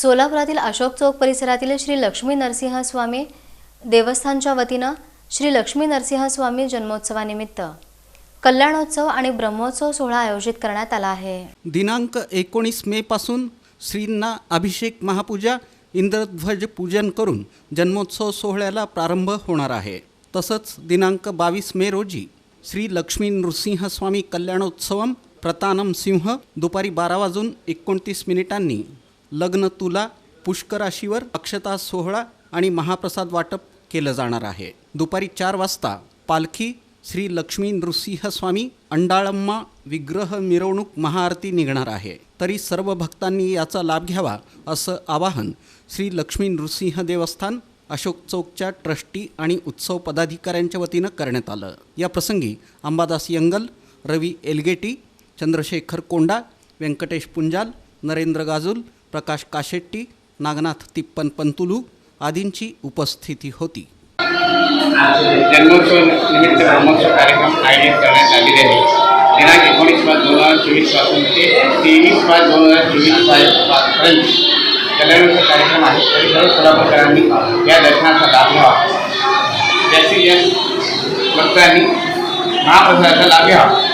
सोलापुरातील अशोक चौक परिसरातील श्री लक्ष्मी नरसिंह स्वामी देवस्थानच्या वतीनं श्री लक्ष्मी नरसिंह स्वामी जन्मोत्सवानिमित्त कल्याणोत्सव आणि ब्रह्मोत्सव सोहळा आयोजित करण्यात आला आहे. दिनांक एकोणीस मेपासून श्रींना अभिषेक महापूजा इंद्रध्वज पूजन करून जन्मोत्सव सोहळ्याला प्रारंभ होणार आहे. तसंच दिनांक बावीस मे रोजी श्री लक्ष्मी नृसिंह स्वामी कल्याणोत्सवम प्रतानम सिंह दुपारी बारा वाजून एकोणतीस मिनिटांनी लग्न तुला पुष्कराशीवर अक्षता सोहळा आणि महाप्रसाद वाटप केलं जाणार आहे. दुपारी चार वाजता पालखी श्री लक्ष्मी नृसिंह स्वामी अंडाळम्मा विग्रह मिरवणूक महाआरती निघणार आहे. तरी सर्व भक्तांनी याचा लाभ घ्यावा असं आवाहन श्री लक्ष्मी नृसिंह देवस्थान अशोक चौकच्या ट्रस्टी आणि उत्सव पदाधिकाऱ्यांच्या वतीनं करण्यात आलं. या प्रसंगी अंबादास यंगल रवी एलगेटी चंद्रशेखर कोंडा व्यंकटेश पुंजाल नरेंद्र गाजुल प्रकाश काशेट्टी नागनाथ तिप्पन पंतुलू आदींची उपस्थिती होती. जन्मोत्सव निमित्त ब्रह्मोत्सव कार्यक्रम आयोजित करण्यात आलेले आहे. दिनांक एकोणीस पाच दोन हजार चोवीसपासून ते तेवीस पाच दोन हजार चोवीस पाचपर्यंत कल्याणोत्सव कार्यक्रम आहे. तरी सर्व सोलापूरकरांनी या दर्शनाचा लाभ घ्यावा. जास्तीत जास्त भक्तांनी महाप्रसादाचा लाभ घ्यावा.